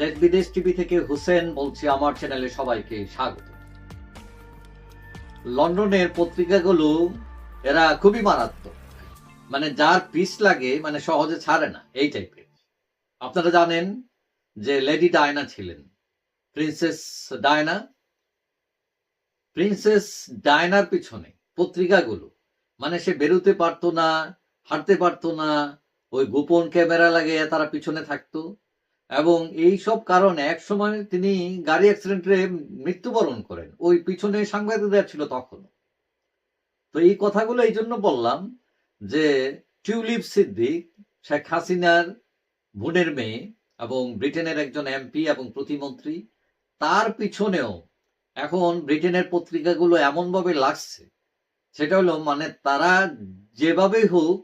দেশ বিদেশ টিভি থেকে হুসেন বলছি, আমার চ্যানেলে সবাইকে স্বাগত। লন্ডনের পত্রিকাগুলো, এরা খুবই মারাত্মক। মানে যার পিস লাগে মানে সহজে ছাড়ে না, এই টাইপের আপনারা জানেন যে লেডি ডায়না ছিলেন প্রিন্সেস ডায়না প্রিন্সেস ডায়নার পিছনে পত্রিকাগুলো মানে সে বেরোতে পারতো না, হাঁটতে পারতো না, ওই গোপন ক্যামেরা লাগিয়ে তারা পিছনে থাকতো। এবং এই সব কারণে এক সময় তিনি গাড়ি অ্যাক্সিডেন্টে মৃত্যুবরণ করেন। ওই পিছনে সাংবাদিকরা ছিল তখন তো এই কথাগুলো এই জন্য বললাম যে টিউলিপ সিদ্দিক, শেখ হাসিনার বোনের মেয়ে এবং ব্রিটেনের একজন এমপি এবং প্রতিমন্ত্রী, তার পিছনেও এখন ব্রিটেনের পত্রিকাগুলো এমনভাবে লাগছে, সেটা হলো মানে তারা যেভাবেই হোক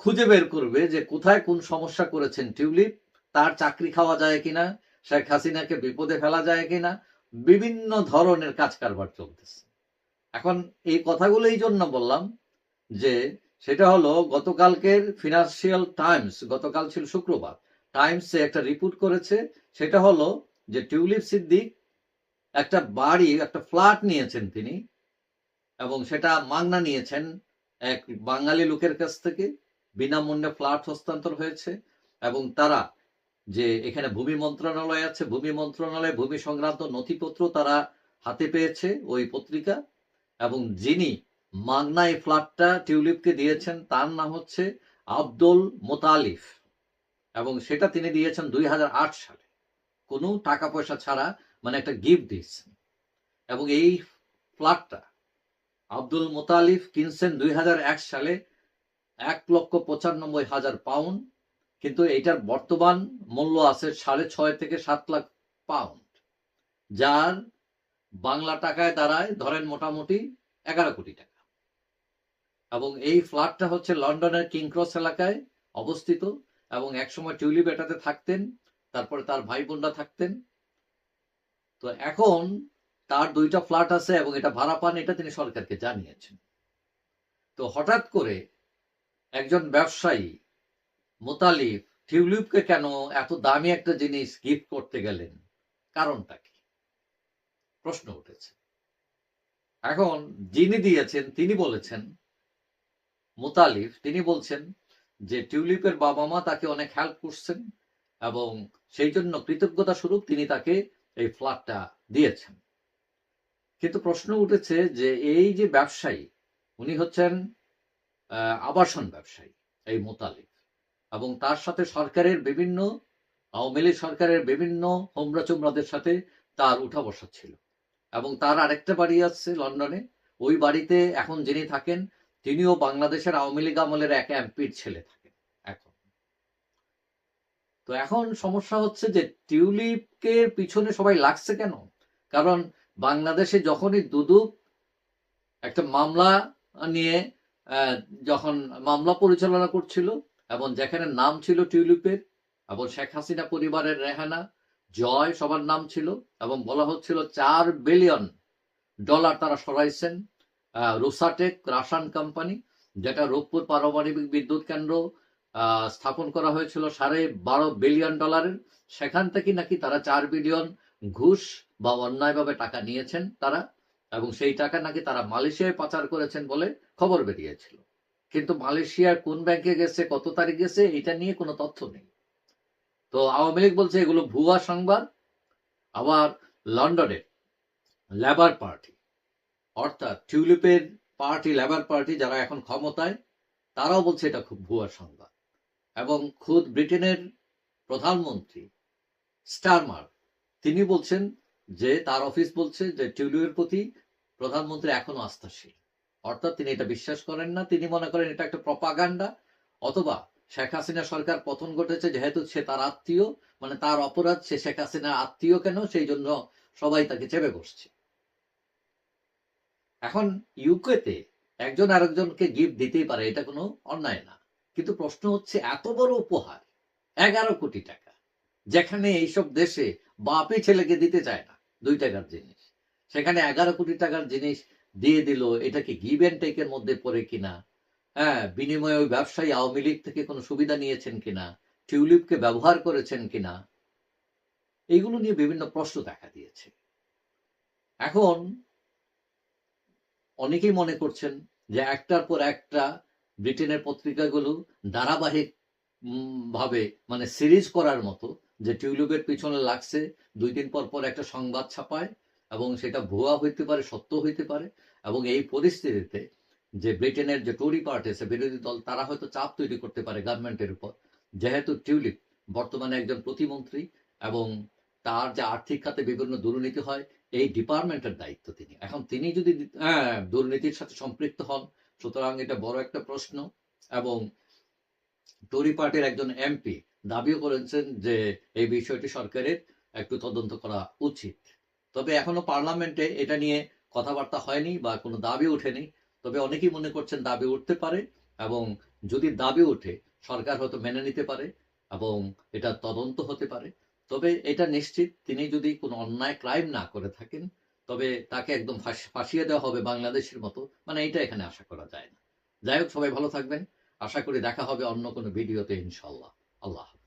খুঁজে বের করবে যে কোথায় কোন সমস্যা করেছেন টিউলিপ তার চাকরি খাওয়া যায় কিনা, শেখ হাসিনাকে বিপদে ফেলা যায় কিনা, বিভিন্ন ধরনের কাজ কারবার চলতেছে। এখন এই কথাগুলো এই জন্য বললাম যে সেটা হলো গতকালকের ফিনান্সিয়াল টাইমস গতকাল ছিল শুক্রবার টাইমসে একটা রিপোর্ট করেছে, সেটা হলো যে টিউলিপ সিদ্দিক একটা বাড়ি, একটা ফ্ল্যাট নিয়েছেন তিনি, এবং সেটা মাংনা নিয়েছেন এক বাঙালি লোকের কাছ থেকে, বিনামূল্যে ফ্ল্যাট হস্তান্তর হয়েছে, এবং তারা যে এখানে ভূমি মন্ত্রণালয় আছে, ভূমি মন্ত্রণালয়, ভূমি সংক্রান্ত নথিপত্র তারা হাতে পেয়েছে ওই পত্রিকা, এবং যিনি মাগনা এই ফ্ল্যাটটা টিউলিপকে দিয়েছেন তার নাম হচ্ছে আব্দুল মোতালিফ, এবং সেটা তিনি দিয়েছেন দুই হাজার আট সালে। কোনো টাকা পয়সা ছাড়া মানে একটা গিফট দিয়েছেন। এবং এই ফ্ল্যাটটা আব্দুল মোতালিফ কিনছেন দুই হাজার এক সালে এক লক্ষ পঁচানব্বই হাজার পাউন্ড কিন্তু এইটার বর্তমান মূল্য আছে সাড়ে ছয় থেকে সাত লাখ পাউন্ড, যার বাংলা টাকায় দাঁড়ায় ধরেন মোটামুটি এগারো কোটি টাকা। এবং এই ফ্ল্যাটটা হচ্ছে লন্ডনের কিং ক্রস এলাকায় অবস্থিত এবং একসময় টিউলিপ এটাতে থাকতেন, তারপরে তার ভাই বোনরা থাকতেন। তো এখন তার দুইটা ফ্ল্যাট আছে এবং এটা ভাড়া পান, এটা তিনি সরকারকে জানিয়েছেন। তো হঠাৎ করে একজন ব্যবসায়ী মোতালিফ, টিউলিপকে কেন এত দামি একটা জিনিস গিফট করতে গেলেন? কারণটা কি? প্রশ্ন উঠেছে। এখন যিনি দিয়েছেন, তিনি বলেছেন, মোতালিফ, তিনি বলছেন যে টিউলিপের বাবা মা তাকে অনেক হেল্প করছেন এবং সেই জন্য কৃতজ্ঞতা স্বরূপ তিনি তাকে এই ফ্ল্যাটটা দিয়েছেন। কিন্তু প্রশ্ন উঠেছে যে এই যে ব্যবসায়ী, উনি হচ্ছেন আবাসন ব্যবসায়ী, এই মোতালিফ। এবং তার সাথে সরকারের বিভিন্ন, আওয়ামী লীগ সরকারের বিভিন্ন হোমরা চোমরাদের সাথে তার উঠা বসা ছিল। এবং তার আরেকটা বাড়ি আছে লন্ডনে। ওই বাড়িতে এখন যিনি থাকেন, তিনিও বাংলাদেশের আওয়ামী লীগ আমলের এক এমপির ছেলে থাকেন এখন। তো এখন সমস্যা হচ্ছে যে টিউলিপকে পিছনে সবাই লাগছে কেন? কারণ বাংলাদেশে যখনই দুদুক একটা মামলা নিয়ে যখন মামলা পরিচালনা করছিল এবং যেখানে নাম ছিল টিউলিপের এবং শেখ হাসিনা পরিবারের রেহানা, জয় সবার নাম ছিল এবং বলা হচ্ছিল চার বিলিয়ন ডলার তারা সরাইছেন রুসাটেক রাসান কোম্পানি, যেটা রূপপুর পারমাণবিক বিদ্যুৎ কেন্দ্র স্থাপন করা হয়েছিল সাড়ে বারো বিলিয়ন ডলারের। সেখান থেকে নাকি তারা চার বিলিয়ন ঘুষ বা অন্যায়ভাবে টাকা নিয়েছেন তারা এবং সেই টাকা নাকি তারা মালয়েশিয়ায় পাচার করেছেন বলে খবর বেরিয়েছিল। কিন্তু মালয়েশিয়ার কোন ব্যাংকে গেছে, কত তারিখ গেছে, এটা নিয়ে কোনো তথ্য নেই। তো আওয়ামী লীগ বলছে এগুলো ভুয়া সংবাদ, আবার লন্ডনের লেবার পার্টি, অর্থাৎ টিউলিপের পার্টি, লেবার পার্টি যারা এখন ক্ষমতায়, তারাও বলছে এটা খুব ভুয়া সংবাদ। এবং খুদ ব্রিটেনের প্রধানমন্ত্রী স্টারমার, তিনি বলছেন যে তার অফিস বলছে যে টিউলিপের প্রতি প্রধানমন্ত্রী এখনও আস্থাশীল। অর্থাৎ তিনি এটা বিশ্বাস করেন না, তিনি মনে করেন এটা একটা প্রপাগান্ডা অথবা শেখ হাসিনা সরকার পতন ঘটেছে যেহেতু সে তার আত্মীয় মানে তার অপরাধ, সে শেখ হাসিনার আত্মীয় কেন? সেই জন্য সবাই তাকে চেপে বসছে। এখন ইউকেতে একজন আরেকজনকে গিফট দিতেই পারে, এটা কোনো অন্যায় না। কিন্তু প্রশ্ন হচ্ছে, এত বড় উপহার, এগারো কোটি টাকা, যেখানে এইসব দেশে বাপই ছেলেকে দিতে চায় না, দুই টাকার জিনিস। সেখানে এগারো কোটি টাকার জিনিস দিয়ে দিল এটা কি গিভ অ্যান্ড টেকের মধ্যে পড়ে কিনা? হ্যাঁ বিনিময়ে ওই ব্যবসায়ী আওয়ামী লীগ থেকে কোনো সুবিধা নিয়েছেন কিনা? টিউলিপকে ব্যবহার করেছেন কিনা? এইগুলো নিয়ে বিভিন্ন প্রশ্ন দেখা দিয়েছে। এখন অনেকেই মনে করছেন যে একটার পর একটা ব্রিটেনের পত্রিকাগুলো ধারাবাহিক ভাবে মানে সিরিজ করার মতো, যে টিউলিপের পিছনে লাগছে, দুই দিন পর পর একটা সংবাদ ছাপায় এবং সেটা ভুয়া হইতে পারে সত্য হইতে পারে এবং এই পরিস্থিতিতে যে ব্রিটেনের যে টরি পার্টি আছে বিরোধী দল তারা হয়তো চাপ তৈরি করতে পারে গভর্নমেন্টের উপর। যেহেতু টিউলিপ বর্তমানে একজন প্রতিমন্ত্রী এবং তার যে আর্থিক খাতে বিভিন্ন দুর্নীতি হয় এই ডিপার্টমেন্টের দায়িত্ব তিনি। এখন তিনি যদি হ্যাঁ, দুর্নীতির সাথে সম্পৃক্ত হন সুতরাং এটা বড় একটা প্রশ্ন এবং টরি পার্টির একজন এমপি দাবিও করেছেন যে এই বিষয়টি সরকারের একটু তদন্ত করা উচিত। তবে এখনও পার্লামেন্টে এটা নিয়ে কথাবার্তা হয়নি বা কোনো দাবি ওঠেনি। তবে অনেকেই মনে করছেন দাবি উঠতে পারে এবং যদি দাবি ওঠে, সরকার হয়তো মেনে নিতে পারে এবং এটা তদন্ত হতে পারে। তবে এটা নিশ্চিত, তিনি যদি কোনো অন্যায় ক্রাইম না করে থাকেন, তবে তাকে একদম ফাঁস- ফাঁসিয়ে দেওয়া হবে বাংলাদেশের মতো। মানে এটা এখানে আশা করা যায় না। যাই হোক, সবাই ভালো থাকবেন। আশা করি দেখা হবে অন্য কোনো ভিডিওতে ইনশাল্লাহ আল্লাহ।